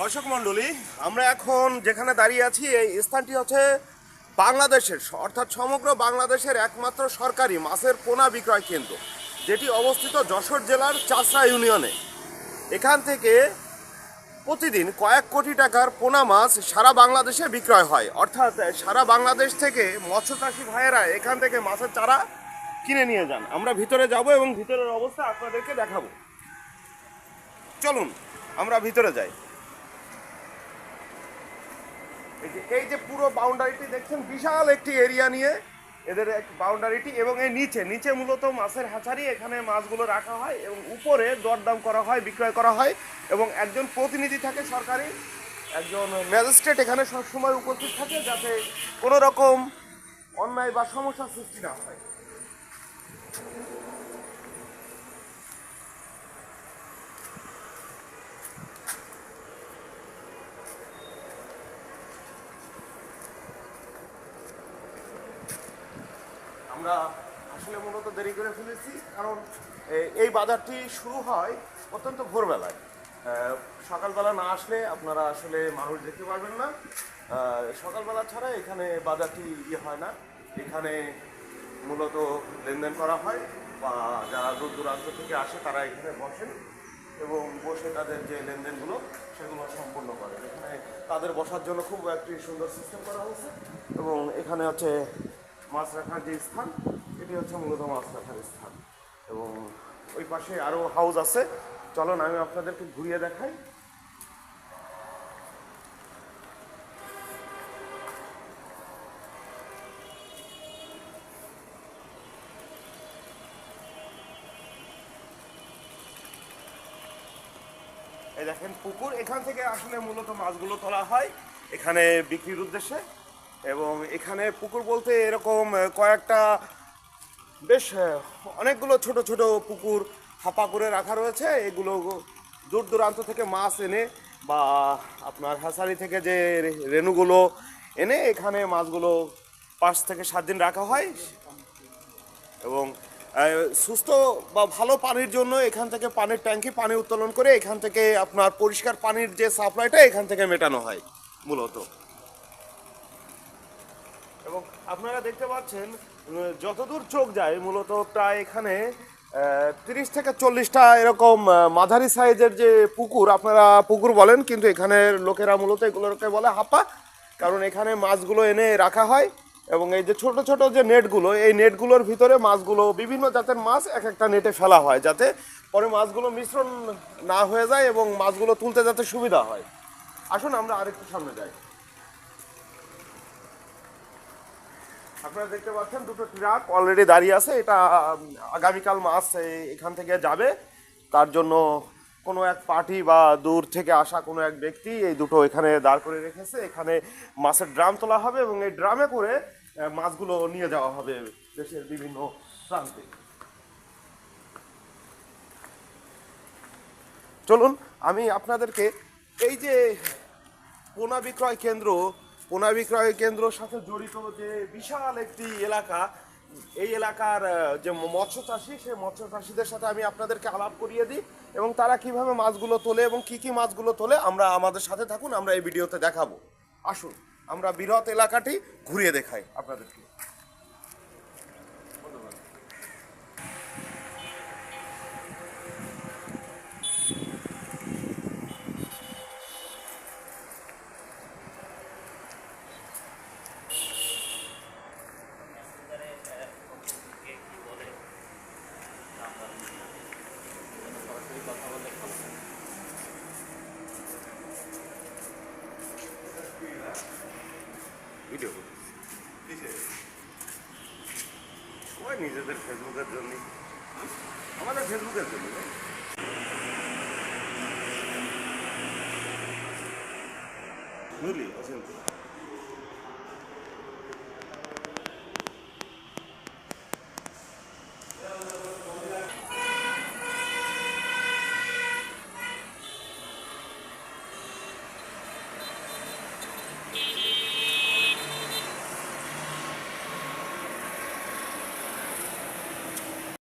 দর্শক মণ্ডলী, আমরা এখন যেখানে দাঁড়িয়ে আছি, এই স্থানটি হচ্ছে বাংলাদেশের অর্থাৎ সমগ্র বাংলাদেশের একমাত্র সরকারি মাছের পোনা বিক্রয় কেন্দ্র, যেটি অবস্থিত যশোর জেলার চাষরা ইউনিয়নে। এখান থেকে প্রতিদিন কয়েক কোটি টাকার পোনা মাছ সারা বাংলাদেশে বিক্রয় হয়। অর্থাৎ সারা বাংলাদেশ থেকে মৎস্য মৎস্যচাষী ভাইয়েরা এখান থেকে মাছের চারা কিনে নিয়ে যান। আমরা ভিতরে যাব এবং ভিতরের অবস্থা আপনাদেরকে দেখাবো। চলুন, আমরা ভিতরে যাই। এই যে এই যে পুরো বাউন্ডারিটি দেখছেন, বিশাল একটি এরিয়া নিয়ে এদের এক বাউন্ডারিটি এবং এই নিচে নিচে মূলত মাছের হাঁচারি, এখানে মাছগুলো রাখা হয় এবং উপরে দরদাম করা হয়, বিক্রয় করা হয় এবং একজন প্রতিনিধি থাকে সরকারি, একজন ম্যাজিস্ট্রেট এখানে সবসময় উপস্থিত থাকে যাতে কোনো রকম অন্যায় বা সমস্যার সৃষ্টি না হয়। আমরা আসলে মূলত দেরি করে ফেলেছি, কারণ এই বাজারটি শুরু হয় অত্যন্ত ভোরবেলায়। সকালবেলা না আসলে আপনারা আসলে মানুষ দেখতে পারবেন না। সকালবেলা ছাড়া এখানে বাজারটি ইয়ে হয় না। এখানে মূলত লেনদেন করা হয় বা যারা দূর দূরান্ত থেকে আসে তারা এখানে বসেন এবং বসে তাদের যে লেনদেনগুলো সেগুলো সম্পূর্ণ করে এখানে তাদের বসার জন্য খুব একটি সুন্দর সিস্টেম করা হয়েছে এবং এখানে হচ্ছে মাছ রাখার যে স্থান, এটি হচ্ছে মূলত মাছ রাখার স্থান। এবং ওই পাশে আরও হাউস আছে। চলুন, আমি আপনাদেরকে ঘুরিয়ে দেখাই। এই দেখেন পুকুর। এখান থেকে আসলে মূলত মাছগুলো তোলা হয় এখানে বিক্রির উদ্দেশ্যে। এবং এখানে পুকুর বলতে এরকম কয়েকটা বেশ অনেকগুলো ছোট ছোট পুকুর ফাঁপা করে রাখা রয়েছে। এগুলো দূর দূরান্ত থেকে মাছ এনে বা আপনার হাসারি থেকে যে রেণুগুলো এনে এখানে মাছগুলো পাঁচ থেকে সাত দিন রাখা হয়। এবং সুস্থ বা ভালো পানির জন্য এখান থেকে পানির ট্যাঙ্কি পানি উত্তোলন করে এখান থেকে আপনার পরিষ্কার পানির যে সাপ্লাইটা এখান থেকে মেটানো হয়, মূলত। এবং আপনারা দেখতে পাচ্ছেন যতদূর চোখ যায়, মূলত প্রায় এখানে তিরিশ থেকে চল্লিশটা এরকম মাঝারি সাইজের যে পুকুর, আপনারা পুকুর বলেন, কিন্তু এখানে লোকেরা মূলত এগুলোকে বলে হাপা কারণ এখানে মাছগুলো এনে রাখা হয়, এবং এই যে ছোট ছোট যে নেটগুলো, এই নেটগুলোর ভিতরে মাছগুলো বিভিন্ন জাতের মাছ এক একটা নেটে ফেলা হয়, যাতে পরে মাছগুলো মিশ্রণ না হয়ে যায় এবং মাছগুলো তুলতে যাতে সুবিধা হয়। আসুন, আমরা আরেকটু সামনে যাই। আপনারা দেখতে পাচ্ছেন দুটো ট্রাক অলরেডি দাঁড়িয়ে আছে। এটা আগামীকাল মাছ এখান থেকে যাবে। তার জন্য কোনো এক পার্টি বা দূর থেকে আসা কোনো এক ব্যক্তি এই দুটো এখানে দাঁড় করে রেখেছে। এখানে মাছের ড্রাম তোলা হবে এবং এই ড্রামে করে মাছগুলো নিয়ে যাওয়া হবে দেশের বিভিন্ন প্রান্তে। চলুন, আমি আপনাদেরকে এই যে পোনা বিক্রয় কেন্দ্র পোনা বিক্রয় কেন্দ্রর সাথে জড়িত যে বিশাল একটি এলাকা, এই এলাকার যে মৎস্য চাষি সেই মৎস্য চাষিদের সাথে আমি আপনাদেরকে আলাপ করিয়ে দিই এবং তারা কীভাবে মাছগুলো তোলে এবং কি কি মাছগুলো তোলে আমরা আমাদের সাথে থাকুন, আমরা এই ভিডিওতে দেখাবো। আসুন, আমরা বৃহৎ এলাকাটি ঘুরিয়ে দেখাই আপনাদেরকে। ভিডিও সবাই নিজেদের ফেসবুকের জন্য আমাদের ফেসবুকের জন্য বুঝলি